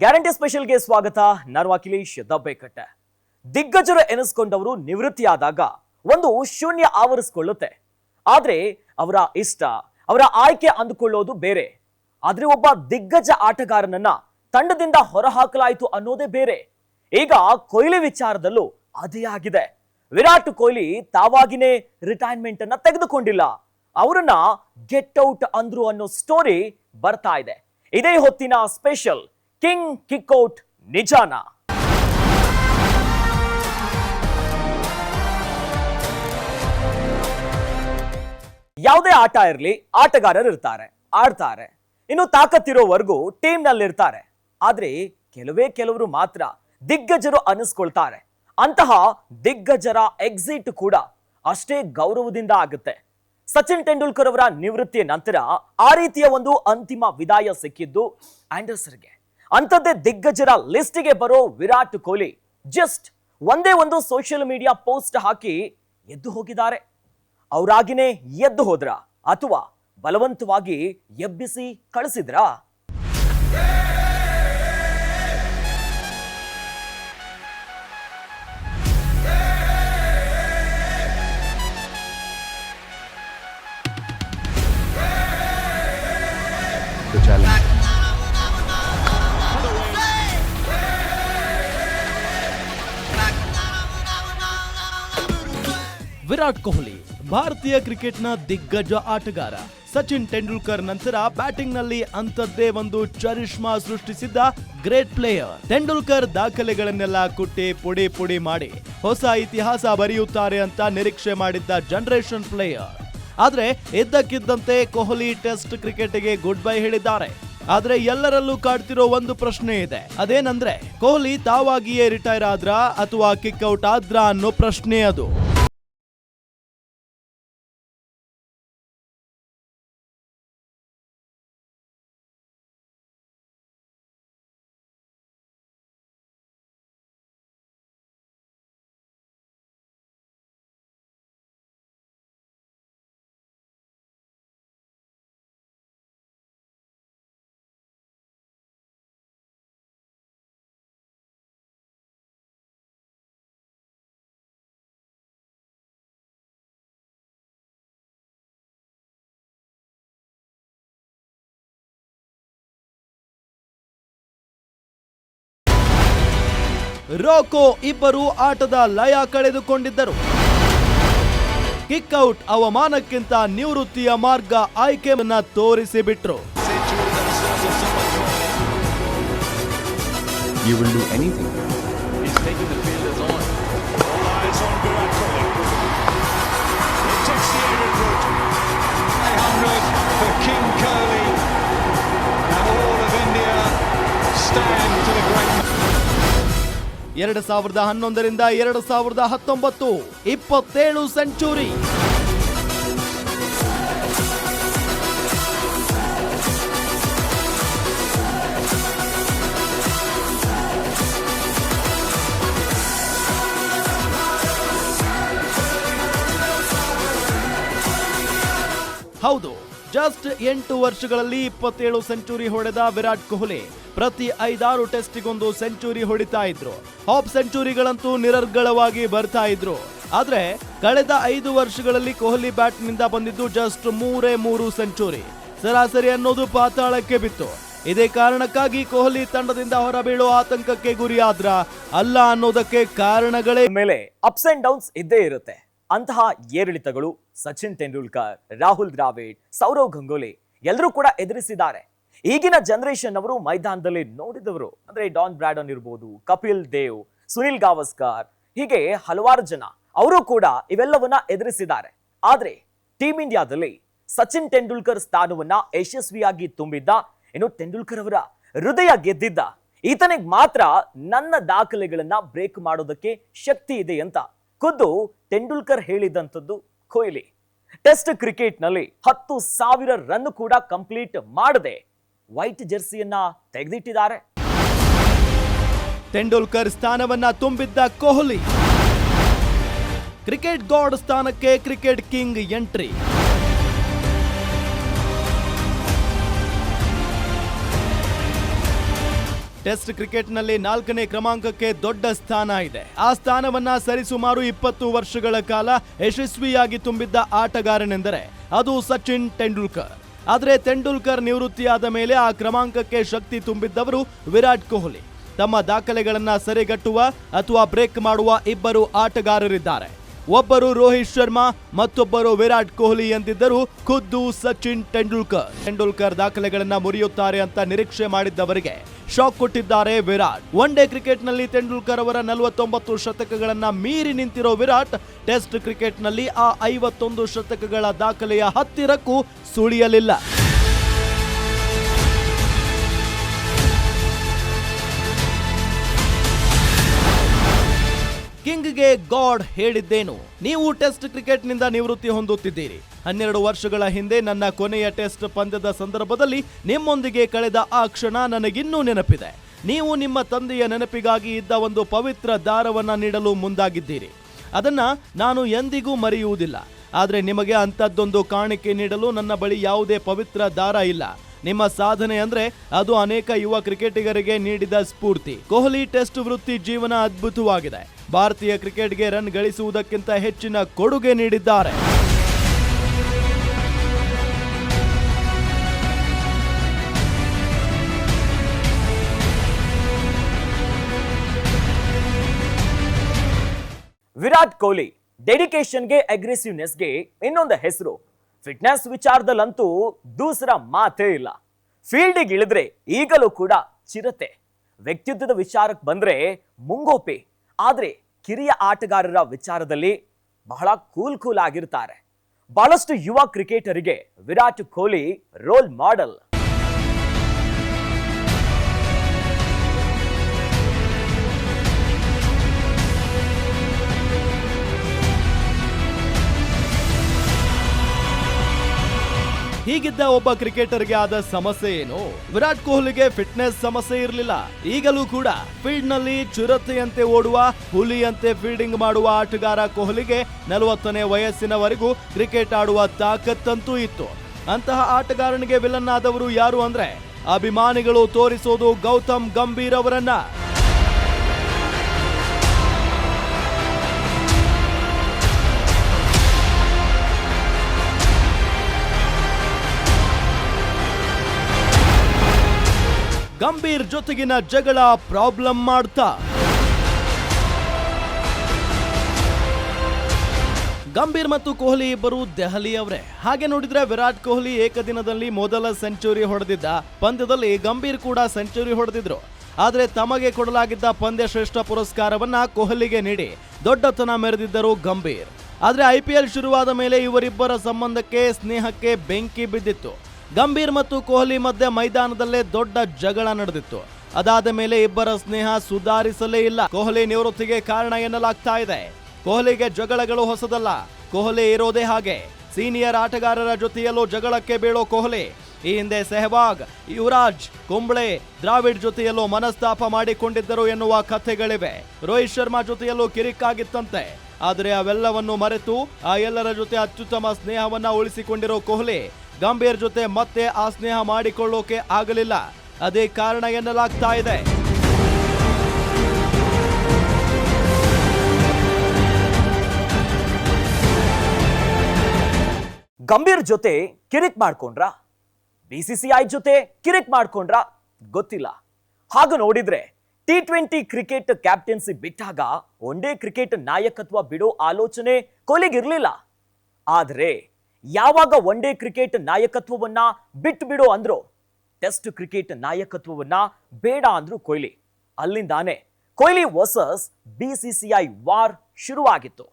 Guarantee ಸ್ಪೆಷಲ್ಗೆ ಸ್ವಾಗತ. ನಾನು ಅಖಿಲೇಶ್ ದಬ್ಬೆಕಟ್ಟೆ. ದಿಗ್ಗಜರು ಎನಿಸ್ಕೊಂಡವರು ನಿವೃತ್ತಿಯಾದಾಗ ಒಂದು ಶೂನ್ಯ ಆವರಿಸ್ಕೊಳ್ಳುತ್ತೆ. ಆದ್ರೆ ಅವರ ಇಷ್ಟ, ಅವರ ಆಯ್ಕೆ ಅಂದುಕೊಳ್ಳೋದು ಬೇರೆ. ಆದ್ರೆ ಒಬ್ಬ ದಿಗ್ಗಜ ಆಟಗಾರನನ್ನ ತಂಡದಿಂದ ಹೊರಹಾಕಲಾಯಿತು ಅನ್ನೋದೇ ಬೇರೆ. ಈಗ ಕೊಹ್ಲಿ ವಿಚಾರದಲ್ಲೂ ಅದೇ ಆಗಿದೆ. ವಿರಾಟ್ ಕೊಹ್ಲಿ ತಾವಾಗಿನೇ ರಿಟೈರ್ಮೆಂಟ್ ಅನ್ನ ತೆಗೆದುಕೊಂಡಿಲ್ಲ. ಅವರನ್ನ ಗೆಟ್ ಔಟ್ ಅಂದ್ರು ಅನ್ನೋ ಸ್ಟೋರಿ ಬರ್ತಾ ಇದೆ. ಇದೇ ಹೊತ್ತಿನ ಸ್ಪೆಷಲ್ ಕಿಂಗ್ ಕಿಕ್ಔಟ್ ನಿಜಾನ? ಯಾವುದೇ ಆಟ ಇರಲಿ ಆಟಗಾರರು ಇರ್ತಾರೆ, ಆಡ್ತಾರೆ. ಇನ್ನು ತಾಕತ್ತಿರೋವರೆಗೂ ಟೀಮ್ನಲ್ಲಿ ಇರ್ತಾರೆ ಆದ್ರೆ ಕೆಲವೇ ಕೆಲವರು ಮಾತ್ರ ದಿಗ್ಗಜರು ಅನಿಸ್ಕೊಳ್ತಾರೆ ಅಂತಹ ದಿಗ್ಗಜರ ಎಕ್ಸಿಟ್ ಕೂಡ ಅಷ್ಟೇ ಗೌರವದಿಂದ ಆಗುತ್ತೆ. ಸಚಿನ್ ತೆಂಡೂಲ್ಕರ್ ಅವರ ನಿವೃತ್ತಿಯ ನಂತರ ಆ ರೀತಿಯ ಒಂದು ಅಂತಿಮ ವಿದಾಯ ಸಿಕ್ಕಿದ್ದು ಆಂಡರ್ಸನ್ಗೆ ಅಂಥದ್ದೇ ದಿಗ್ಗಜರ ಲಿಸ್ಟಿಗೆ ಬರೋ ವಿರಾಟ್ ಕೊಹ್ಲಿ ಜಸ್ಟ್ ಒಂದೇ ಒಂದು ಸೋಷಿಯಲ್ ಮೀಡಿಯಾ ಪೋಸ್ಟ್ ಹಾಕಿ ಎದ್ದು ಹೋಗಿದ್ದಾರೆ. ಅವರಾಗಿನೇ ಎದ್ದು ಹೋದ್ರ ಅಥವಾ ಬಲವಂತವಾಗಿ ಎಬ್ಬಿಸಿ ಕಳಿಸಿದ್ರಾ? ವಿರಾಟ್ ಕೊಹ್ಲಿ, ಭಾರತೀಯ ಕ್ರಿಕೆಟ್ನ ದಿಗ್ಗಜ ಆಟಗಾರ. ಸಚಿನ್ ತೆಂಡೂಲ್ಕರ್ ನಂತರ ಬ್ಯಾಟಿಂಗ್ನಲ್ಲಿ ಅಂಥದ್ದೇ ಒಂದು ಚರಿಷ್ಮಾ ಸೃಷ್ಟಿಸಿದ್ದ ಗ್ರೇಟ್ ಪ್ಲೇಯರ್. ತೆಂಡೂಲ್ಕರ್ ದಾಖಲೆಗಳನ್ನೆಲ್ಲ ಕುಟ್ಟಿ, ಪುಡಿ ಪುಡಿ ಮಾಡಿ. ಹೊಸ ಇತಿಹಾಸ ಬರೆಯುತ್ತಾರೆ ಅಂತ ನಿರೀಕ್ಷೆ ಮಾಡಿದ್ದ ಜನರೇಷನ್ ಪ್ಲೇಯರ್ ಆದರೆ ಇದ್ದಕ್ಕಿದ್ದಂತೆ ಕೊಹ್ಲಿ ಟೆಸ್ಟ್ ಕ್ರಿಕೆಟ್ಗೆ ಗುಡ್ ಬೈ ಹೇಳಿದ್ದಾರೆ. ಆದ್ರೆ ಎಲ್ಲರಲ್ಲೂ ಕಾಡ್ತಿರೋ ಒಂದು ಪ್ರಶ್ನೆ ಇದೆ. ಅದೇನಂದ್ರೆ, ಕೊಹ್ಲಿ ತಾವಾಗಿಯೇ ರಿಟೈರ್ ಆದ್ರಾ ಅಥವಾ ಕಿಕ್ಔಟ್ ಆದ್ರಾ ಅನ್ನೋ ಪ್ರಶ್ನೆ ಅದು. ರೋಕೋ ಇಬ್ಬರು ಆಟದ ಲಯ ಕಳೆದುಕೊಂಡಿದ್ದರು ಕಿಕ್ಔಟ್ ಅವಮಾನಕ್ಕಿಂತ ನಿವೃತ್ತಿಯ ಮಾರ್ಗ ಆಯ್ಕೆಯನ್ನ ತೋರಿಸಿಬಿಟ್ರು You will do anything. He's taking the fielders on. All on Virat Kohli. He takes the aerial route. 100 for King Curly And all of India stand to the great ಎರಡು ಸಾವಿರದ ಹನ್ನೊಂದರಿಂದ ಎರಡು ಸಾವಿರದ ಹತ್ತೊಂಬತ್ತು. ಇಪ್ಪತ್ತೇಳು ಸೆಂಚುರಿ. ಹೌದು ಜಸ್ಟ್ ಎಂಟು ವರ್ಷಗಳಲ್ಲಿ ಇಪ್ಪತ್ತೇಳು ಸೆಂಚುರಿ ಹೊಡೆದ ವಿರಾಟ್ ಕೊಹ್ಲಿ. ಪ್ರತಿ ಐದಾರು ಟೆಸ್ಟಿಗೊಂದು ಸೆಂಚುರಿ ಹೊಡಿತಾ ಇದ್ರು. ಹಾಪ್ ಸೆಂಚುರಿಗಳಂತೂ ನಿರರ್ಗಳವಾಗಿ ಬರ್ತಾ ಇದ್ರು. ಆದ್ರೆ ಕಳೆದ ಐದು ವರ್ಷಗಳಲ್ಲಿ ಕೊಹ್ಲಿ ಬ್ಯಾಟ್ನಿಂದ ಬಂದಿದ್ದು ಜಸ್ಟ್ ಮೂರೇ ಮೂರು ಸೆಂಚುರಿ. ಸರಾಸರಿ ಅನ್ನೋದು ಪಾತಾಳಕ್ಕೆ ಬಿತ್ತು. ಇದೇ ಕಾರಣಕ್ಕಾಗಿ ಕೊಹ್ಲಿ ತಂಡದಿಂದ ಹೊರಬೀಳೋ ಆತಂಕಕ್ಕೆ ಗುರಿಯಾದ್ರ ಅಲ್ಲ ಅನ್ನೋದಕ್ಕೆ ಕಾರಣಗಳೇ ಮೇಲೆ ಅಪ್ಸ್ ಅಂಡ್ ಡೌನ್ಸ್ ಇದ್ದೇ ಇರುತ್ತೆ. ಅಂತಹ ಏರಿಳಿತಗಳು ಸಚಿನ್ ತೆಂಡೂಲ್ಕರ್, ರಾಹುಲ್ ದ್ರಾವಿಡ್, ಸೌರವ್ ಗಂಗೂಲಿ ಎಲ್ಲರೂ ಕೂಡ ಎದುರಿಸಿದ್ದಾರೆ. ಈಗಿನ ಜನರೇಷನ್ ಅವರು ಮೈದಾನದಲ್ಲಿ ನೋಡಿದವರು, ಅಂದ್ರೆ ಡಾನ್ ಬ್ರಾಡನ್ ಇರ್ಬೋದು ಕಪಿಲ್ ದೇವ್ ಸುನಿಲ್ ಗಾವಸ್ಕರ್ ಹೀಗೆ ಹಲವಾರು ಜನ, ಅವರು ಕೂಡ ಇವೆಲ್ಲವನ್ನ ಎದುರಿಸಿದ್ದಾರೆ. ಆದ್ರೆ ಟೀಮ್ ಇಂಡಿಯಾದಲ್ಲಿ ಸಚಿನ್ ತೆಂಡೂಲ್ಕರ್ ಸ್ಥಾನವನ್ನ ಯಶಸ್ವಿಯಾಗಿ ತುಂಬಿದ್ದ ಇನ್ನು ತೆಂಡೂಲ್ಕರ್ ಅವರ ಹೃದಯ ಗೆದ್ದಿದ್ದ, ಈತನಿಗೆ ಮಾತ್ರ ನನ್ನ ದಾಖಲೆಗಳನ್ನ ಬ್ರೇಕ್ ಮಾಡೋದಕ್ಕೆ ಶಕ್ತಿ ಇದೆ ಅಂತ ಖುದ್ದು ತೆಂಡೂಲ್ಕರ್ ಹೇಳಿದಂಥದ್ದು ಕೊಹ್ಲಿ ಟೆಸ್ಟ್ ಕ್ರಿಕೆಟ್ನಲ್ಲಿ ಹತ್ತು ಸಾವಿರ ರನ್ ಕೂಡ ಕಂಪ್ಲೀಟ್ ಮಾಡದೆ ವೈಟ್ ಜೆರ್ಸಿಯನ್ನ ತೆಗೆದಿಟ್ಟಿದ್ದಾರೆ. ತೆಂಡೂಲ್ಕರ್ ಸ್ಥಾನವನ್ನ ತುಂಬಿದ್ದ ಕೊಹ್ಲಿ. ಕ್ರಿಕೆಟ್ ಗಾಡ್ ಸ್ಥಾನಕ್ಕೆ ಕ್ರಿಕೆಟ್ ಕಿಂಗ್ ಎಂಟ್ರಿ. ಟೆಸ್ಟ್ ಕ್ರಿಕೆಟ್ನಲ್ಲಿ ನಾಲ್ಕನೇ ಕ್ರಮಾಂಕಕ್ಕೆ ದೊಡ್ಡ ಸ್ಥಾನ ಇದೆ. ಆ ಸ್ಥಾನವನ್ನ ಸರಿಸುಮಾರು ಇಪ್ಪತ್ತು ವರ್ಷಗಳ ಕಾಲ ಯಶಸ್ವಿಯಾಗಿ ತುಂಬಿದ್ದ ಆಟಗಾರನೆಂದರೆ ಅದು ಸಚಿನ್ ತೆಂಡೂಲ್ಕರ್. ಆದರೆ ತೆಂಡೂಲ್ಕರ್ ನಿವೃತ್ತಿಯಾದ ಮೇಲೆ ಆ ಕ್ರಮಾಂಕಕ್ಕೆ ಶಕ್ತಿ ತುಂಬಿದ್ದವರು ವಿರಾಟ್ ಕೊಹ್ಲಿ. ತಮ್ಮ ದಾಖಲೆಗಳನ್ನು ಸರಿಗಟ್ಟುವ ಅಥವಾ ಬ್ರೇಕ್ ಮಾಡುವ ಇಬ್ಬರು ಆಟಗಾರರಿದ್ದಾರೆ. ಒಬ್ಬರು ರೋಹಿತ್ ಶರ್ಮಾ, ಮತ್ತೊಬ್ಬರು ವಿರಾಟ್ ಕೊಹ್ಲಿ ಎಂದಿದ್ದರು ಖುದ್ದು ಸಚಿನ್ ತೆಂಡೂಲ್ಕರ್. ತೆಂಡೂಲ್ಕರ್ ದಾಖಲೆಗಳನ್ನ ಮುರಿಯುತ್ತಾರೆ ಅಂತ ನಿರೀಕ್ಷೆ ಮಾಡಿದ್ದವರಿಗೆ ಶಾಕ್ ಕೊಟ್ಟಿದ್ದಾರೆ ವಿರಾಟ್. ಒನ್ ಡೇ ಕ್ರಿಕೆಟ್ನಲ್ಲಿ ತೆಂಡೂಲ್ಕರ್ ಅವರ ನಲವತ್ತೊಂಬತ್ತು ಶತಕಗಳನ್ನ ಮೀರಿ ನಿಂತಿರೋ ವಿರಾಟ್ ಟೆಸ್ಟ್ ಕ್ರಿಕೆಟ್ನಲ್ಲಿ ಆ ಐವತ್ತೊಂದು ಶತಕಗಳ ದಾಖಲೆಯ ಹತ್ತಿರಕ್ಕೂ ಸುಳಿಯಲಿಲ್ಲ. ಕಿಂಗ್ಗೆ ಗಾಡ್ ಹೇಳಿದ್ದೇನು? ನೀವು ಟೆಸ್ಟ್ ಕ್ರಿಕೆಟ್ನಿಂದ ನಿವೃತ್ತಿ ಹೊಂದುತ್ತಿದ್ದೀರಿ. ಹನ್ನೆರಡು ವರ್ಷಗಳ ಹಿಂದೆ ನನ್ನ ಕೊನೆಯ ಟೆಸ್ಟ್ ಪಂದ್ಯದ ಸಂದರ್ಭದಲ್ಲಿ ನಿಮ್ಮೊಂದಿಗೆ ಕಳೆದ ಆ ಕ್ಷಣ ನನಗಿನ್ನೂ ನೆನಪಿದೆ. ನೀವು ನಿಮ್ಮ ತಂದೆಯ ನೆನಪಿಗಾಗಿ ಇದ್ದ ಒಂದು ಪವಿತ್ರ ದಾರವನ್ನು ನೀಡಲು ಮುಂದಾಗಿದ್ದೀರಿ. ಅದನ್ನ ನಾನು ಎಂದಿಗೂ ಮರೆಯುವುದಿಲ್ಲ. ಆದರೆ ನಿಮಗೆ ಅಂಥದ್ದೊಂದು ಕಾಣಿಕೆ ನೀಡಲು ನನ್ನ ಬಳಿ ಯಾವುದೇ ಪವಿತ್ರ ದಾರ ಇಲ್ಲ. ನಿಮ್ಮ ಸಾಧನೆ ಅಂದ್ರೆ ಅದು ಅನೇಕ ಯುವ ಕ್ರಿಕೆಟಿಗರಿಗೆ ನೀಡಿದ ಸ್ಫೂರ್ತಿ. ಕೊಹ್ಲಿ ಟೆಸ್ಟ್ ವೃತ್ತಿ ಜೀವನ ಅದ್ಭುತವಾಗಿದೆ. ಭಾರತೀಯ ಕ್ರಿಕೆಟ್ಗೆ ರನ್ ಗಳಿಸುವುದಕ್ಕಿಂತ ಹೆಚ್ಚಿನ ಕೊಡುಗೆ ನೀಡಿದ್ದಾರೆ. ವಿರಾಟ್ ಕೊಹ್ಲಿ ಡೆಡಿಕೇಶನ್ಗೆ ಅಗ್ರೆಸಿವ್ನೆಸ್ಗೆ ಇನ್ನೊಂದು ಹೆಸರು. ಫಿಟ್ನೆಸ್ ವಿಚಾರದಲ್ಲಂತೂ ದೂಸರ ಮಾತೇ ಇಲ್ಲ. ಫೀಲ್ಡಿಗೆ ಇಳಿದ್ರೆ ಈಗಲೂ ಕೂಡ ಚಿರತೆ. ವ್ಯಕ್ತಿತ್ವದ ವಿಚಾರಕ್ಕೆ ಬಂದ್ರೆ ಮುಂಗೋಪಿ. ಆದರೆ ಕಿರಿಯ ಆಟಗಾರರ ವಿಚಾರದಲ್ಲಿ ಬಹಳ ಕೂಲ್ ಕೂಲ್ ಆಗಿರ್ತಾರೆ. ಬಹಳಷ್ಟು ಯುವ ಕ್ರಿಕೆಟರಿಗೆ ವಿರಾಟ್ ಕೊಹ್ಲಿ ರೋಲ್ ಮಾಡೆಲ್ ಹೀಗಿದ್ದ ಒಬ್ಬ ಕ್ರಿಕೆಟರ್ಗೆ ಆದ ಸಮಸ್ಯೆ ಏನು? ವಿರಾಟ್ ಕೊಹ್ಲಿಗೆ ಫಿಟ್ನೆಸ್ ಸಮಸ್ಯೆ ಇರಲಿಲ್ಲ. ಈಗಲೂ ಕೂಡ ಫೀಲ್ಡ್ನಲ್ಲಿ ಚುರತೆಯಂತೆ ಓಡುವ, ಹುಲಿಯಂತೆ ಫೀಲ್ಡಿಂಗ್ ಮಾಡುವ ಆಟಗಾರ ಕೊಹ್ಲಿಗೆ ನಲವತ್ತನೇ ವಯಸ್ಸಿನವರೆಗೂ ಕ್ರಿಕೆಟ್ ಆಡುವ ತಾಕತ್ತಂತೂ ಇತ್ತು. ಅಂತಹ ಆಟಗಾರನಿಗೆ ವಿಲನ್ ಆದವರು ಯಾರು ಅಂದ್ರೆ ಅಭಿಮಾನಿಗಳು ತೋರಿಸೋದು ಗೌತಮ್ ಗಂಭೀರ್ ಅವರನ್ನ. ಗಂಭೀರ್ ಜೊತೆಗಿನ ಜಗಳ ಪ್ರಾಬ್ಲಮ್ ಮಾಡ್ತಾ. ಗಂಭೀರ್ ಮತ್ತು ಕೊಹ್ಲಿ ಇಬ್ಬರು ದೆಹಲಿ ಅವರೇ ಹಾಗೆ ನೋಡಿದ್ರೆ ವಿರಾಟ್ ಕೊಹ್ಲಿ ಏಕದಿನದಲ್ಲಿ ಮೊದಲ ಸೆಂಚುರಿ ಹೊಡೆದಿದ್ದ ಪಂದ್ಯದಲ್ಲಿ ಗಂಭೀರ್ ಕೂಡ ಸೆಂಚುರಿ ಹೊಡೆದಿದ್ರು. ಆದರೆ ತಮಗೆ ಕೊಡಲಾಗಿದ್ದ ಪಂದ್ಯ ಶ್ರೇಷ್ಠ ಪುರಸ್ಕಾರವನ್ನ ಕೊಹ್ಲಿಗೆ ನೀಡಿ ದೊಡ್ಡತನ ಮೆರೆದಿದ್ದರು ಗಂಭೀರ್. ಆದರೆ ಐ ಪಿ ಎಲ್ ಶುರುವಾದ ಮೇಲೆ ಇವರಿಬ್ಬರ ಸಂಬಂಧಕ್ಕೆ, ಸ್ನೇಹಕ್ಕೆ ಬೆಂಕಿ ಬಿದ್ದಿತ್ತು. ಗಂಭೀರ್ ಮತ್ತು ಕೊಹ್ಲಿ ಮಧ್ಯೆ ಮೈದಾನದಲ್ಲೇ ದೊಡ್ಡ ಜಗಳ ನಡೆದಿತ್ತು. ಅದಾದ ಮೇಲೆ ಇಬ್ಬರ ಸ್ನೇಹ ಸುಧಾರಿಸಲೇ ಇಲ್ಲ. ಕೊಹ್ಲಿ ನಿವೃತ್ತಿಗೆ ಕಾರಣ ಎನ್ನಲಾಗ್ತಾ ಇದೆ. ಕೊಹ್ಲಿಗೆ ಜಗಳಗಳು ಹೊಸದಲ್ಲ. ಕೊಹ್ಲಿ ಇರೋದೇ ಹಾಗೆ. ಸೀನಿಯರ್ ಆಟಗಾರರ ಜೊತೆಯಲ್ಲೂ ಜಗಳಕ್ಕೆ ಬೀಳೋ ಕೊಹ್ಲಿ. ಈ ಹಿಂದೆ ಸೆಹವಾಗ್, ಯುವರಾಜ್, ಕುಂಬ್ಳೆ, ದ್ರಾವಿಡ್ ಜೊತೆಯಲ್ಲೂ ಮನಸ್ತಾಪ ಮಾಡಿಕೊಂಡಿದ್ದರು ಎನ್ನುವ ಕಥೆಗಳಿವೆ. ರೋಹಿತ್ ಶರ್ಮಾ ಜೊತೆಯಲ್ಲೂ ಕಿರಿಕ್ಕಾಗಿತ್ತಂತೆ ಆದರೆ ಅವೆಲ್ಲವನ್ನು ಮರೆತು ಆ ಎಲ್ಲರ ಜೊತೆ ಅತ್ಯುತ್ತಮ ಸ್ನೇಹವನ್ನ ಉಳಿಸಿಕೊಂಡಿರೋ ಕೊಹ್ಲಿ ಗಂಭೀರ್ ಜೊತೆ ಮತ್ತೆ ಆ ಸ್ನೇಹ ಮಾಡಿಕೊಳ್ಳೋಕೆ ಆಗಲಿಲ್ಲ. ಅದೇ ಕಾರಣ ಎನ್ನಲಾಗ್ತಾ ಇದೆ. ಗಂಭೀರ್ ಜೊತೆ ಕಿರಿಕ್ ಮಾಡ್ಕೊಂಡ್ರ? ಬಿ ಜೊತೆ ಕಿರಿಕ್ ಮಾಡ್ಕೊಂಡ್ರ? ಗೊತ್ತಿಲ್ಲ. ಹಾಗೆ ನೋಡಿದ್ರೆ ಟಿ ಟ್ವೆಂಟಿ ಕ್ರಿಕೆಟ್ ಕ್ಯಾಪ್ಟನ್ಸಿ ಬಿಟ್ಟಾಗ ಒನ್ ಡೇ ಕ್ರಿಕೆಟ್ ನಾಯಕತ್ವ ಬಿಡೋ ಆಲೋಚನೆ ಕೊಹ್ಲಿಗಿರ್ಲಿಲ್ಲ ಆದ್ರೆ ಯಾವಾಗ ಒನ್ ಡೇ ಕ್ರಿಕೆಟ್ ನಾಯಕತ್ವವನ್ನ ಬಿಟ್ಟು ಬಿಡು ಅಂದ್ರು, ಟೆಸ್ಟ್ ಕ್ರಿಕೆಟ್ ನಾಯಕತ್ವವನ್ನ ಬೇಡ ಅಂದ್ರು ಕೊಹ್ಲಿ. ಅಲ್ಲಿಂದಾನೆ ಕೊಹ್ಲಿ ವರ್ಸಸ್ ಬಿಸಿಸಿಐ ವಾರ್ ಶುರುವಾಗಿತ್ತು.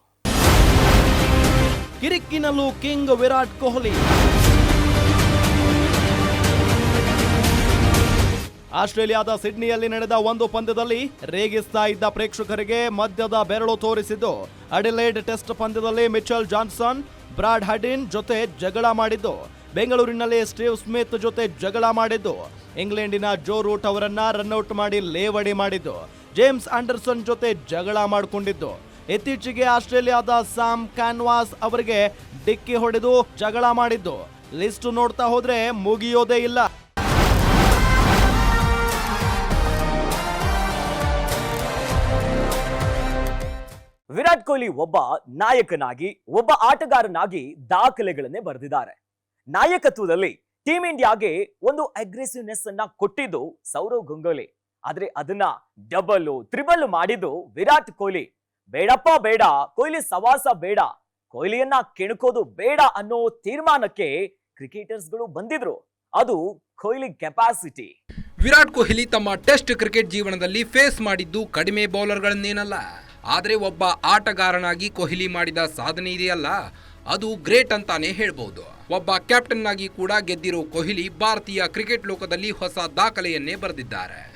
ಕಿರಿಕ್ಕಿನಲ್ಲೂ ಕಿಂಗ್ ವಿರಾಟ್ ಕೊಹ್ಲಿ. ಆಸ್ಟ್ರೇಲಿಯಾದ ಸಿಡ್ನಿಯಲ್ಲಿ ನಡೆದ ಒಂದು ಪಂದ್ಯದಲ್ಲಿ ರೇಗಿಸ್ತಾ ಇದ್ದ ಪ್ರೇಕ್ಷಕರಿಗೆ ಮಧ್ಯದ ಬೆರಳು ತೋರಿಸಿದ್ದು. ಅಡಿಲೈಡ್ ಟೆಸ್ಟ್ ಪಂದ್ಯದಲ್ಲಿ ಮಿಚಲ್ ಜಾನ್ಸನ್ ಬ್ರಾಡ್ ಹಡಿನ್ ಜೊತೆ ಜಗಳ ಮಾಡಿದ್ದು. ಬೆಂಗಳೂರಿನಲ್ಲಿ ಸ್ಟೀವ್ ಸ್ಮಿತ್ ಜೊತೆ ಜಗಳ ಮಾಡಿದ್ದು. ಇಂಗ್ಲೆಂಡಿನ ಜೋ ರೂಟ್ ಅವರನ್ನ ರನ್ಔಟ್ ಮಾಡಿ ಲೇವಡಿ ಮಾಡಿದ್ದು. ಜೇಮ್ಸ್ ಆಂಡರ್ಸನ್ ಜೊತೆ ಜಗಳ ಮಾಡಿಕೊಂಡಿದ್ದು. ಇತ್ತೀಚೆಗೆ ಆಸ್ಟ್ರೇಲಿಯಾದ ಸಾಮ್ ಕ್ಯಾನ್ವಾಸ್ ಅವರಿಗೆ ಡಿಕ್ಕಿ ಹೊಡೆದು ಜಗಳ ಮಾಡಿದ್ದು. ಲಿಸ್ಟ್ ನೋಡ್ತಾ ಹೋದ್ರೆ ಮುಗಿಯೋದೇ ಇಲ್ಲ. ಕೊಹ್ಲಿ ಒಬ್ಬ ನಾಯಕನಾಗಿ, ಒಬ್ಬ ಆಟಗಾರನಾಗಿ ದಾಖಲೆಗಳನ್ನೇ ಬರೆದಿದ್ದಾರೆ. ನಾಯಕತ್ವದಲ್ಲಿ ಟೀಂ ಇಂಡಿಯಾಗೆ ಒಂದು ಅಗ್ರೆಸಿವ್ನೆಸ್ ಅನ್ನ ಕೊಟ್ಟಿದ್ದು ಸೌರವ್ ಗಂಗೂಲಿ. ಆದ್ರೆ ಅದನ್ನ ಡಬಲ್ ತ್ರಿಬಲ್ ಮಾಡಿದ್ದು ವಿರಾಟ್ ಕೊಹ್ಲಿ. ಬೇಡಪ್ಪ ಬೇಡ, ಕೊಹ್ಲಿ ಸವಾಸ ಬೇಡ, ಕೊಹ್ಲಿಯನ್ನ ಕೆಣಕೋದು ಬೇಡ ಅನ್ನೋ ತೀರ್ಮಾನಕ್ಕೆ ಕ್ರಿಕೆಟರ್ಸ್ಗಳು ಬಂದಿದ್ರು. ಅದು ಕೊಹ್ಲಿ ಕೆಪಾಸಿಟಿ ವಿರಾಟ್ ಕೊಹ್ಲಿ ತಮ್ಮ ಟೆಸ್ಟ್ ಕ್ರಿಕೆಟ್ ಜೀವನದಲ್ಲಿ ಫೇಸ್ ಮಾಡಿದ್ದು ಕಡಿಮೆ ಬೌಲರ್ಗಳನ್ನೇನಲ್ಲ ಆದರೆ ಒಬ್ಬ ಆಟಗಾರನಾಗಿ ಕೊಹ್ಲಿ ಮಾಡಿದ ಸಾಧನೆ ಇದೆಯಲ್ಲ? ಅದು ಗ್ರೇಟ್ ಅಂತಾನೆ ಹೇಳ್ಬೋದು. ಒಬ್ಬ ಕ್ಯಾಪ್ಟನ್ ಆಗಿ ಕೂಡ ಗೆದ್ದಿರೋ ಕೊಹ್ಲಿ ಭಾರತೀಯ ಕ್ರಿಕೆಟ್ ಲೋಕದಲ್ಲಿ ಹೊಸ ದಾಖಲೆಯನ್ನೇ ಬರೆದಿದ್ದಾರೆ.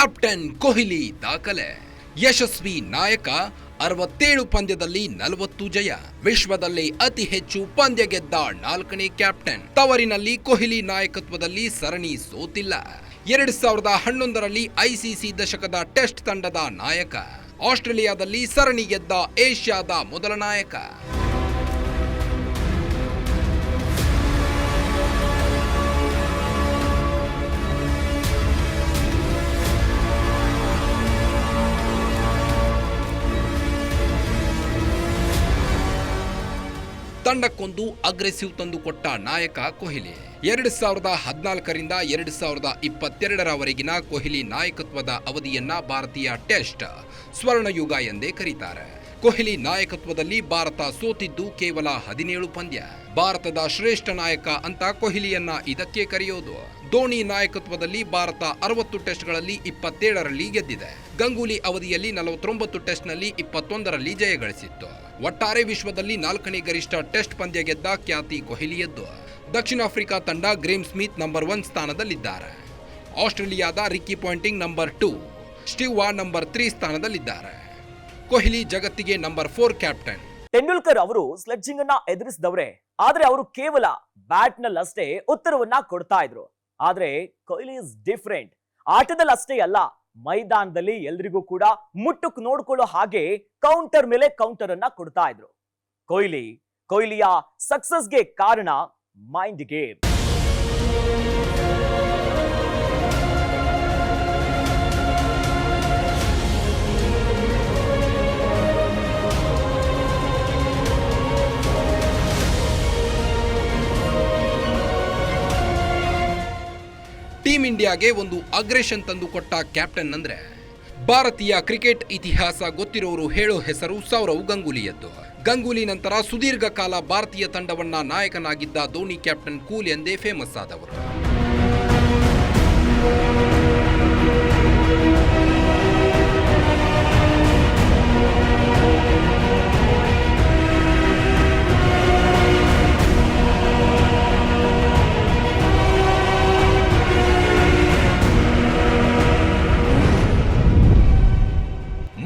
ಕ್ಯಾಪ್ಟನ್ ಕೊಹ್ಲಿ ದಾಖಲೆ. ಯಶಸ್ವಿ ನಾಯಕ, ಅರವತ್ತೇಳು ಪಂದ್ಯದಲ್ಲಿ ನಲವತ್ತು ಜಯ. ವಿಶ್ವದಲ್ಲಿ ಅತಿ ಹೆಚ್ಚು ಪಂದ್ಯ ಗೆದ್ದ ನಾಲ್ಕನೇ ಕ್ಯಾಪ್ಟನ್. ತವರಿನಲ್ಲಿ ಕೊಹ್ಲಿ ನಾಯಕತ್ವದಲ್ಲಿ ಸರಣಿ ಸೋತಿಲ್ಲ. ಎರಡ್ ಸಾವಿರದ ಹನ್ನೊಂದರಲ್ಲಿ ಐಸಿಸಿ ದಶಕದ ಟೆಸ್ಟ್ ತಂಡದ ನಾಯಕ. ಆಸ್ಟ್ರೇಲಿಯಾದಲ್ಲಿ ಸರಣಿ ಗೆದ್ದ ಏಷ್ಯಾದ ಮೊದಲ ನಾಯಕ. ತಂಡಕ್ಕೊಂದು ಅಗ್ರೆಸಿವ್ ತಂದುಕೊಟ್ಟ ನಾಯಕ ಕೊಹ್ಲಿ. ಎರಡು ಸಾವಿರದ ಹದಿನಾಲ್ಕರಿಂದ ಎರಡು ಸಾವಿರದ ಇಪ್ಪತ್ತೆರಡರವರೆಗಿನ ಕೊಹ್ಲಿ ನಾಯಕತ್ವದ ಅವಧಿಯನ್ನ ಭಾರತೀಯ ಟೆಸ್ಟ್ ಸ್ವರ್ಣಯುಗ ಎಂದೇ ಕರೀತಾರೆ. ಕೊಹ್ಲಿ ನಾಯಕತ್ವದಲ್ಲಿ ಭಾರತ ಸೋತಿದ್ದು ಕೇವಲ ಹದಿನೇಳು ಪಂದ್ಯ. ಭಾರತದ ಶ್ರೇಷ್ಠ ನಾಯಕ ಅಂತ ಕೊಹ್ಲಿಯನ್ನ ಇದಕ್ಕೆ ಕರೆಯೋದು. ಧೋನಿ ನಾಯಕತ್ವದಲ್ಲಿ ಭಾರತ ಅರವತ್ತು ಟೆಸ್ಟ್ಗಳಲ್ಲಿ ಇಪ್ಪತ್ತೇಳರಲ್ಲಿ ಗೆದ್ದಿದೆ. ಗಂಗೂಲಿ ಅವಧಿಯಲ್ಲಿ ನಲವತ್ತೊಂಬತ್ತು ಟೆಸ್ಟ್ನಲ್ಲಿ ಇಪ್ಪತ್ತೊಂದರಲ್ಲಿ ಜಯಗಳಿಸಿತ್ತು ಒಟ್ಟಾರೆ ವಿಶ್ವದಲ್ಲಿ ನಾಲ್ಕನೇ ಗರಿಷ್ಠ ಟೆಸ್ಟ್ ಪಂದ್ಯ ಗೆದ್ದ ಖ್ಯಾತಿ ಕೊಹ್ಲಿಯದ್ದು. ದಕ್ಷಿಣ ಆಫ್ರಿಕಾ ತಂಡ ಗ್ರೇಮ್ ಸ್ಮಿತ್ ನಂಬರ್ ಒನ್ ಸ್ಥಾನದಲ್ಲಿದ್ದಾರೆ. ಆಸ್ಟ್ರೇಲಿಯಾದ Ricky Ponting number two, Steve Waugh number three ಸ್ಥಾನದಲ್ಲಿದ್ದಾರೆ. Kohli ಜಗತ್ತಿಗೆ ನಂಬರ್ ಫೋರ್ ಕ್ಯಾಪ್ಟನ್ ತೆಂಡೂಲ್ಕರ್ ಅವರು ಸ್ಲೆಡ್ಜಿಂಗ್ ಅನ್ನ ಎದುರಿಸಿದವರೆ. ಆದ್ರೆ ಅವರು ಕೇವಲ ಬ್ಯಾಟ್ ನಲ್ಲಷ್ಟೇ ಉತ್ತರವನ್ನ ಕೊಡ್ತಾ ಇದ್ರು. ಆದ್ರೆ ಕೊಹ್ಲಿ ಇಸ್ ಡಿಫ್ರೆಂಟ್ ಆಟದಲ್ಲಿ ಅಷ್ಟೇ ಅಲ್ಲ, ಮೈದಾನದಲ್ಲಿ ಎಲ್ರಿಗೂ ಕೂಡ ಮುಟ್ಟುಕ್ ನೋಡ್ಕೊಳ್ಳೋ ಹಾಗೆ ಕೌಂಟರ್ ಮೇಲೆ ಕೌಂಟರ್ ಅನ್ನ ಕೊಡ್ತಾ ಇದ್ರು. ಕೊಹ್ಲಿ, ಕೊಹ್ಲಿಯ ಸಕ್ಸಸ್ಗೆ ಕಾರಣ ಮೈಂಡ್ ಗೇಮ್ ಟೀಮ್ ಇಂಡಿಯಾಗೆ ಒಂದು ಅಗ್ರೆಷನ್ ತಂದುಕೊಟ್ಟ ಕ್ಯಾಪ್ಟನ್ ಅಂದ್ರೆ ಭಾರತೀಯ ಕ್ರಿಕೆಟ್ ಇತಿಹಾಸ ಗೊತ್ತಿರೋರು ಹೇಳೋ ಹೆಸರು ಸೌರವ್ ಗಂಗೂಲಿಯದ್ದು ಗಂಗೂಲಿ ನಂತರ ಸುದೀರ್ಘ ಕಾಲ ಭಾರತೀಯ ತಂಡವನ್ನ ನಾಯಕನಾಗಿದ್ದ ಧೋನಿ ಕ್ಯಾಪ್ಟನ್ ಕೂಲ್ ಎಂದೇ ಫೇಮಸ್ ಆದವರು.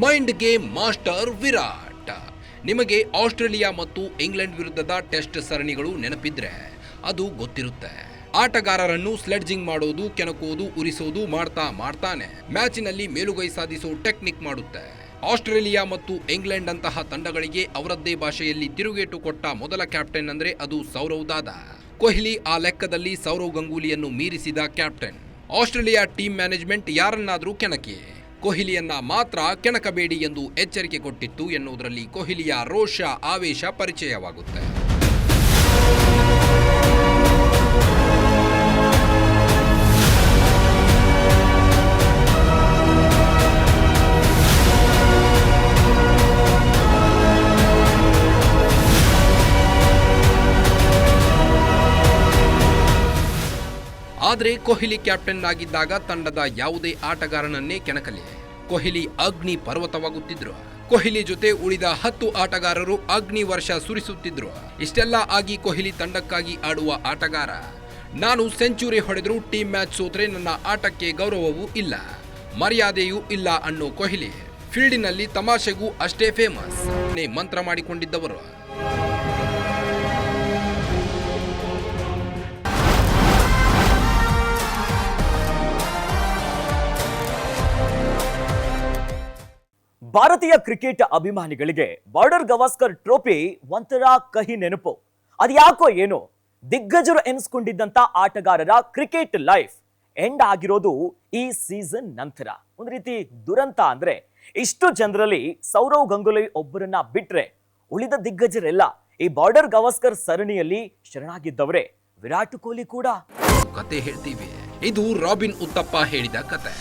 ಮೈಂಡ್ ಗೇಮ್ ಮಾಸ್ಟರ್ ವಿರಾಟ್ ನಿಮಗೆ ಆಸ್ಟ್ರೇಲಿಯಾ ಮತ್ತು ಇಂಗ್ಲೆಂಡ್ ವಿರುದ್ಧದ ಟೆಸ್ಟ್ ಸರಣಿಗಳು ನೆನಪಿದ್ರೆ ಅದು ಗೊತ್ತಿರುತ್ತೆ. ಆಟಗಾರರನ್ನು ಸ್ಲೆಡ್ಜಿಂಗ್ ಮಾಡೋದು ಕೆಣಕೋದು ಉರಿಸೋದು ಮಾಡ್ತಾ ಮಾಡ್ತಾನೆ. ಮ್ಯಾಚಿನಲ್ಲಿ ಮೇಲುಗೈ ಸಾಧಿಸೋ ಟೆಕ್ನಿಕ್ ಮಾಡುತ್ತೆ. ಆಸ್ಟ್ರೇಲಿಯಾ ಮತ್ತು ಇಂಗ್ಲೆಂಡ್ ಅಂತಹ ತಂಡಗಳಿಗೆ ಅವರದ್ದೇ ಭಾಷೆಯಲ್ಲಿ ತಿರುಗೇಟು ಕೊಟ್ಟ ಮೊದಲ ಕ್ಯಾಪ್ಟನ್ ಅಂದ್ರೆ ಅದು ಸೌರವ್ ದಾದಾ. ಕೊಹ್ಲಿ ಆ ಲೆಕ್ಕದಲ್ಲಿ ಸೌರವ್ ಗಂಗೂಲಿಯನ್ನು ಮೀರಿಸಿದ ಕ್ಯಾಪ್ಟನ್ ಆಸ್ಟ್ರೇಲಿಯಾ ಟೀಮ್ ಮ್ಯಾನೇಜ್ಮೆಂಟ್ ಯಾರನ್ನಾದರೂ ಕೆಣಕಿ. ಕೊಹ್ಲಿಯನ್ನ ಮಾತ್ರ ಕೆಣಕಬೇಡಿ ಎಂದು ಎಚ್ಚರಿಕೆ ಕೊಟ್ಟಿತ್ತು ಎನ್ನುವುದರಲ್ಲಿ ಕೊಹ್ಲಿಯ ರೋಷ ಆವೇಶ ಪರಿಚಯವಾಗುತ್ತೆ. ಆದರೆ ಕೊಹ್ಲಿ ಕ್ಯಾಪ್ಟನ್ ಆಗಿದ್ದಾಗ ತಂಡದ ಯಾವುದೇ ಆಟಗಾರನನ್ನೇ ಕೆಣಕಲಿ. ಕೊಹ್ಲಿ ಅಗ್ನಿ ಪರ್ವತವಾಗುತ್ತಿದ್ರು. ಕೊಹ್ಲಿ ಜೊತೆ ಉಳಿದ ಹತ್ತು ಆಟಗಾರರು ಅಗ್ನಿ ವರ್ಷ ಸುರಿಸುತ್ತಿದ್ರು. ಇಷ್ಟೆಲ್ಲ ಆಗಿ ಕೊಹ್ಲಿ ತಂಡಕ್ಕಾಗಿ ಆಡುವ ಆಟಗಾರ. ನಾನು ಸೆಂಚುರಿ ಹೊಡೆದರೂ ಟೀಮ್ ಮ್ಯಾಚ್ ಸೋತ್ರೆ ನನ್ನ ಆಟಕ್ಕೆ ಗೌರವವೂ ಇಲ್ಲ. ಮರ್ಯಾದೆಯೂ ಇಲ್ಲ ಅನ್ನೋ ಕೊಹ್ಲಿ. ಫೀಲ್ಡಿನಲ್ಲಿ ತಮಾಷೆಗೂ ಅಷ್ಟೇ ಫೇಮಸ್. ಮಂತ್ರ ಮಾಡಿಕೊಂಡಿದ್ದವರು. ಭಾರತೀಯ ಕ್ರಿಕೆಟ್ ಅಭಿಮಾನಿಗಳಿಗೆ ಬಾರ್ಡರ್ ಗವಾಸ್ಕರ್ ಟ್ರೋಫಿ ಒಂಥರ ಕಹಿ ನೆನಪು. ಅದ್ಯಾಕೋ ಏನು? ದಿಗ್ಗಜರು ಎನಿಸ್ಕೊಂಡಿದ್ದಂತ ಆಟಗಾರರ ಕ್ರಿಕೆಟ್ ಲೈಫ್ ಎಂಡ್ ಆಗಿರೋದು ಈ ಸೀಸನ್ ನಂತರ. ಒಂದ್ ರೀತಿ ದುರಂತ ಅಂದ್ರೆ ಇಷ್ಟು ಜನರಲ್ಲಿ ಸೌರವ್ ಗಂಗೂಲಿ ಒಬ್ಬರನ್ನ ಬಿಟ್ರೆ ಉಳಿದ ದಿಗ್ಗಜರೆಲ್ಲ ಈ ಬಾರ್ಡರ್ ಗವಾಸ್ಕರ್ ಸರಣಿಯಲ್ಲಿ ಶರಣಾಗಿದ್ದವರೇ ವಿರಾಟ್ ಕೊಹ್ಲಿ ಕೂಡ. ಕತೆ ಹೇಳ್ತೀವಿ. ಇದು ರಾಬಿನ್ ಉತ್ತಪ್ಪ ಹೇಳಿದ ಕತೆ.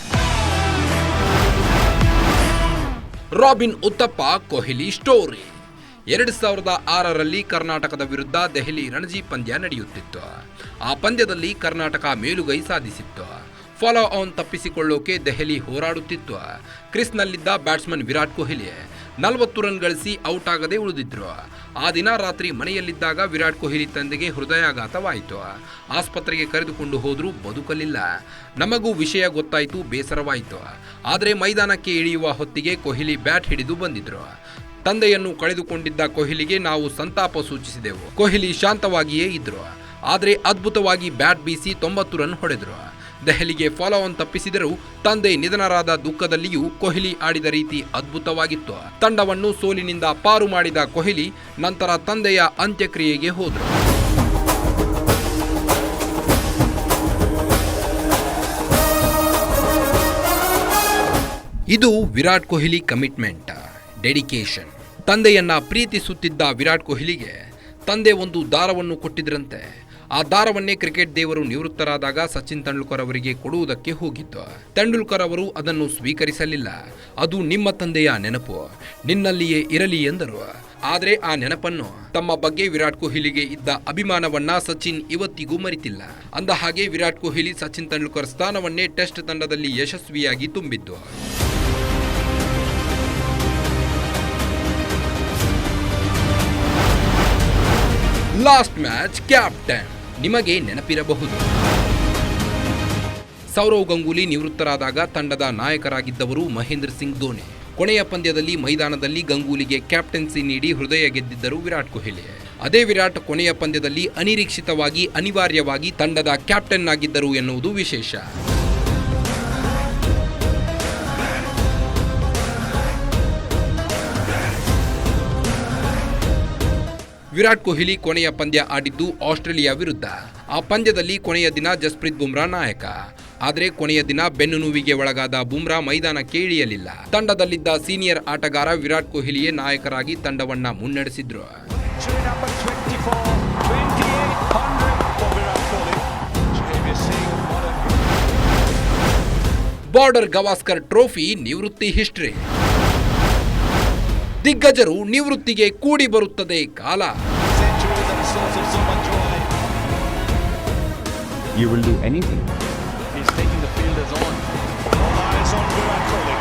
ರಾಬಿನ್ ಉತ್ತಪ್ಪ ಕೊಹ್ಲಿ ಸ್ಟೋರಿ. ಎರಡು ಸಾವಿರದ ಆರರಲ್ಲಿ ಕರ್ನಾಟಕದ ವಿರುದ್ಧ ದೆಹಲಿ ರಣಜಿ ಪಂದ್ಯ ನಡೆಯುತ್ತಿತ್ತು. ಆ ಪಂದ್ಯದಲ್ಲಿ ಕರ್ನಾಟಕ ಮೇಲುಗೈ ಸಾಧಿಸಿತ್ತು. ಫಾಲೋ ಆನ್ ತಪ್ಪಿಸಿಕೊಳ್ಳೋಕೆ ದೆಹಲಿ ಹೋರಾಡುತ್ತಿತ್ತು. ಕ್ರಿಸ್ನಲ್ಲಿದ್ದ ಬ್ಯಾಟ್ಸ್ಮನ್ ವಿರಾಟ್ ಕೊಹ್ಲಿ ನಲವತ್ತು ರನ್ ಗಳಿಸಿ ಔಟ್ ಆಗದೆ ಉಳಿದಿದ್ರು. ಆ ದಿನ ರಾತ್ರಿ ಮನೆಯಲ್ಲಿದ್ದಾಗ ವಿರಾಟ್ ಕೊಹ್ಲಿ ತಂದೆಗೆ ಹೃದಯಾಘಾತವಾಯಿತು. ಆಸ್ಪತ್ರೆಗೆ ಕರೆದುಕೊಂಡು ಹೋದರೂ ಬದುಕಲಿಲ್ಲ. ನಮಗೂ ವಿಷಯ ಗೊತ್ತಾಯಿತು, ಬೇಸರವಾಯಿತು. ಆದರೆ ಮೈದಾನಕ್ಕೆ ಇಳಿಯುವ ಹೊತ್ತಿಗೆ ಕೊಹ್ಲಿ ಬ್ಯಾಟ್ ಹಿಡಿದು ಬಂದಿದ್ರು. ತಂದೆಯನ್ನು ಕಳೆದುಕೊಂಡಿದ್ದ ಕೊಹ್ಲಿಗೆ ನಾವು ಸಂತಾಪ ಸೂಚಿಸಿದೆವು. ಕೊಹ್ಲಿ ಶಾಂತವಾಗಿಯೇ ಇದ್ರು. ಆದರೆ ಅದ್ಭುತವಾಗಿ ಬ್ಯಾಟ್ ಬೀಸಿ ತೊಂಬತ್ತು ರನ್ ಹೊಡೆದ್ರು. ದೆಹಲಿಗೆ ಫಾಲೋ ಆನ್ ತಪ್ಪಿಸಿದರೂ ತಂದೆ ನಿಧನರಾದ ದುಃಖದಲ್ಲಿಯೂ ಕೊಹ್ಲಿ ಆಡಿದ ರೀತಿ ಅದ್ಭುತವಾಗಿತ್ತು. ತಂಡವನ್ನು ಸೋಲಿನಿಂದ ಪಾರು ಮಾಡಿದ ಕೊಹ್ಲಿ ನಂತರ ತಂದೆಯ ಅಂತ್ಯಕ್ರಿಯೆಗೆ ಹೋದರು. ಇದು ವಿರಾಟ್ ಕೊಹ್ಲಿ ಕಮಿಟ್ಮೆಂಟ್. ಡೆಡಿಕೇಶನ್. ತಂದೆಯನ್ನ ಪ್ರೀತಿಸುತ್ತಿದ್ದ ವಿರಾಟ್ ಕೊಹ್ಲಿಗೆ ತಂದೆ ಒಂದು ದಾರವನ್ನು ಕೊಟ್ಟಿದ್ರಂತೆ. ಆ ದಾರವನ್ನೇ ಕ್ರಿಕೆಟ್ ದೇವರು ನಿವೃತ್ತರಾದಾಗ ಸಚಿನ್ ತೆಂಡೂಲ್ಕರ್ ಅವರಿಗೆ ಕೊಡುವುದಕ್ಕೆ ಹೋಗಿದ್ದ. ತೆಂಡೂಲ್ಕರ್ ಅವರು ಅದನ್ನು ಸ್ವೀಕರಿಸಲಿಲ್ಲ. ಅದು ನಿಮ್ಮ ತಂದೆಯ ನೆನಪು. ನಿನ್ನಲ್ಲಿಯೇ ಇರಲಿ ಎಂದರು. ಆದರೆ ಆ ನೆನಪನ್ನು ತಮ್ಮ ಬಗ್ಗೆ ವಿರಾಟ್ ಕೊಹ್ಲಿಗೆ ಇದ್ದ ಅಭಿಮಾನವನ್ನ ಸಚಿನ್ ಇವತ್ತಿಗೂ ಮರಿತಿಲ್ಲ. ಅಂದ ಹಾಗೆ ವಿರಾಟ್ ಕೊಹ್ಲಿ ಸಚಿನ್ ತೆಂಡೂಲ್ಕರ್ ಸ್ಥಾನವನ್ನೇ ಟೆಸ್ಟ್ ತಂಡದಲ್ಲಿ ಯಶಸ್ವಿಯಾಗಿ ತುಂಬಿದ್ದು. Last match captain. ನಿಮಗೆ ನೆನಪಿರಬಹುದು. ಸೌರವ್ ಗಂಗೂಲಿ ನಿವೃತ್ತರಾದಾಗ ತಂಡದ ನಾಯಕರಾಗಿದ್ದವರು ಮಹೇಂದ್ರ ಸಿಂಗ್ ಧೋನಿ. ಕೊನೆಯ ಪಂದ್ಯದಲ್ಲಿ ಮೈದಾನದಲ್ಲಿ ಗಂಗೂಲಿಗೆ ಕ್ಯಾಪ್ಟನ್ಸಿ ನೀಡಿ ಹೃದಯ ಗೆದ್ದಿದ್ದರು ವಿರಾಟ್ ಕೊಹ್ಲಿ. ಅದೇ ವಿರಾಟ್ ಕೊನೆಯ ಪಂದ್ಯದಲ್ಲಿ ಅನಿರೀಕ್ಷಿತವಾಗಿ ಅನಿವಾರ್ಯವಾಗಿ ತಂಡದ ಕ್ಯಾಪ್ಟನ್ ಆಗಿದ್ದರು ಎನ್ನುವುದು ವಿಶೇಷ. ವಿರಾಟ್ ಕೊಹ್ಲಿ ಕೊನೆಯ ಪಂದ್ಯ ಆಡಿದ್ದು ಆಸ್ಟ್ರೇಲಿಯಾ ವಿರುದ್ಧ. ಆ ಪಂದ್ಯದಲ್ಲಿ ಕೊನೆಯ ದಿನ ಜಸ್ಪ್ರೀತ್ ಬುಮ್ರಾ ನಾಯಕ. ಆದರೆ ಕೊನೆಯ ದಿನ ಬೆನ್ನು ನೋವಿಗೆ ಒಳಗಾದ ಬುಮ್ರಾ ಮೈದಾನಕ್ಕೆ ಇಳಿಯಲಿಲ್ಲ. ತಂಡದಲ್ಲಿದ್ದ ಸೀನಿಯರ್ ಆಟಗಾರ ವಿರಾಟ್ ಕೊಹ್ಲಿಯೇ ನಾಯಕರಾಗಿ ತಂಡವನ್ನ ಮುನ್ನಡೆಸಿದ್ರು. Century number 24, 2800 for Virat Kohli. Jamie Singh, what a Border Gavaskar trophy ನಿವೃತ್ತಿ ಹಿಸ್ಟ್ರಿ. ದಿಗ್ಗಜರು ನಿವೃತ್ತಿಗೆ ಕೂಡಿ ಬರುತ್ತದೆ ಕಾಲ. You will do anything. He's taking the fielders on. All eyes on Virat Kohli.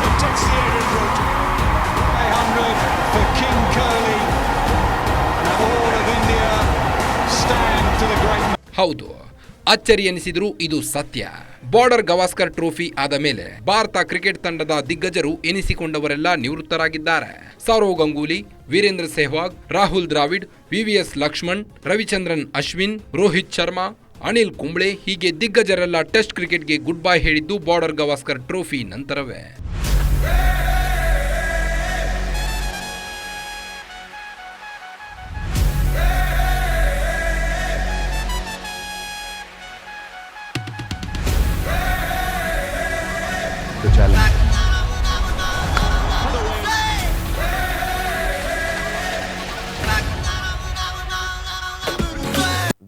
He takes the aerial route. 100 for King Kohli. And all of India stand to the great. ಹೌದು ಅಚ್ಚರಿ ಎನಿಸಿದ್ರು ಇದು ಸತ್ಯ. Border Gavaskar trophy ಆದ ಮೇಲೆ Bharat cricket ತಂಡದ ದಿಗ್ಗಜರು ಎನಿಸಿಕೊಂಡವರೆಲ್ಲ ನಿವೃತ್ತರಾಗಿದ್ದಾರೆ. ಸೌರವ್ ಗಂಗೂಲಿ, ವೀರೇಂದ್ರ ಸೆಹ್ವಾಗ್, ರಾಹುಲ್ ದ್ರಾವಿಡ್ ವಿವಿಎಸ್ ಲಕ್ಷ್ಮಣ್, ರವಿಚಂದ್ರನ್ ಅಶ್ವಿನ್, ರೋಹಿತ್ ಶರ್ಮಾ, ಅನಿಲ್ ಕುಂಬ್ಳೆ ಹೀಗೆ ದಿಗ್ಗಜರೆಲ್ಲ ಟೆಸ್ಟ್ ಕ್ರಿಕೆಟ್ಗೆ ಗುಡ್ ಬೈ ಹೇಳಿದ್ದು ಬಾರ್ಡರ್ ಗವಾಸ್ಕರ್ ಟ್ರೋಫಿ ನಂತರವೇ.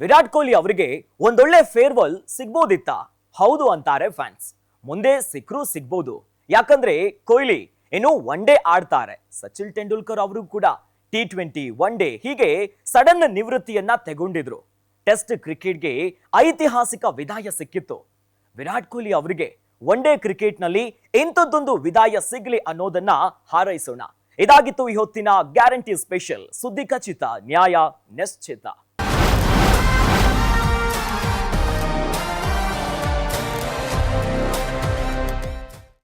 ವಿರಾಟ್ ಕೊಹ್ಲಿ ಅವರಿಗೆ ಒಂದೊಳ್ಳೆ ಫೇರ್ವೆಲ್ ಸಿಗ್ಬೋದಿತ್ತ? ಹೌದು ಅಂತಾರೆ ಫ್ಯಾನ್ಸ್ ಮುಂದೆ ಸಿಕ್ಕರೂ ಸಿಗ್ಬೋದು. ಯಾಕಂದ್ರೆ ಕೊಹ್ಲಿ ಇನ್ನು ಒನ್ ಡೇ ಆಡ್ತಾರೆ. ಸಚಿನ್ ತೆಂಡೂಲ್ಕರ್ ಅವರು ಕೂಡ ಟಿ ಟ್ವೆಂಟಿ ಒನ್ ಡೇ ಹೀಗೆ ಸಡನ್ ನಿವೃತ್ತಿಯನ್ನ ತೆಗೊಂಡಿದ್ರು. ಟೆಸ್ಟ್ ಕ್ರಿಕೆಟ್ಗೆ ಐತಿಹಾಸಿಕ ವಿದಾಯ ಸಿಕ್ಕಿತ್ತು. ವಿರಾಟ್ ಕೊಹ್ಲಿ ಅವರಿಗೆ ಒನ್ ಡೇ ಕ್ರಿಕೆಟ್ನಲ್ಲಿ ಇಂಥದ್ದೊಂದು ವಿದಾಯ ಸಿಗ್ಲಿ ಅನ್ನೋದನ್ನ ಹಾರೈಸೋಣ. ಇದಾಗಿತ್ತು ಈ ಹೊತ್ತಿನ ಗ್ಯಾರಂಟಿ ಸ್ಪೆಷಲ್ ಸುದ್ದಿ ಖಚಿತ, ನ್ಯಾಯ, ನಿಶ್ಚಿತ.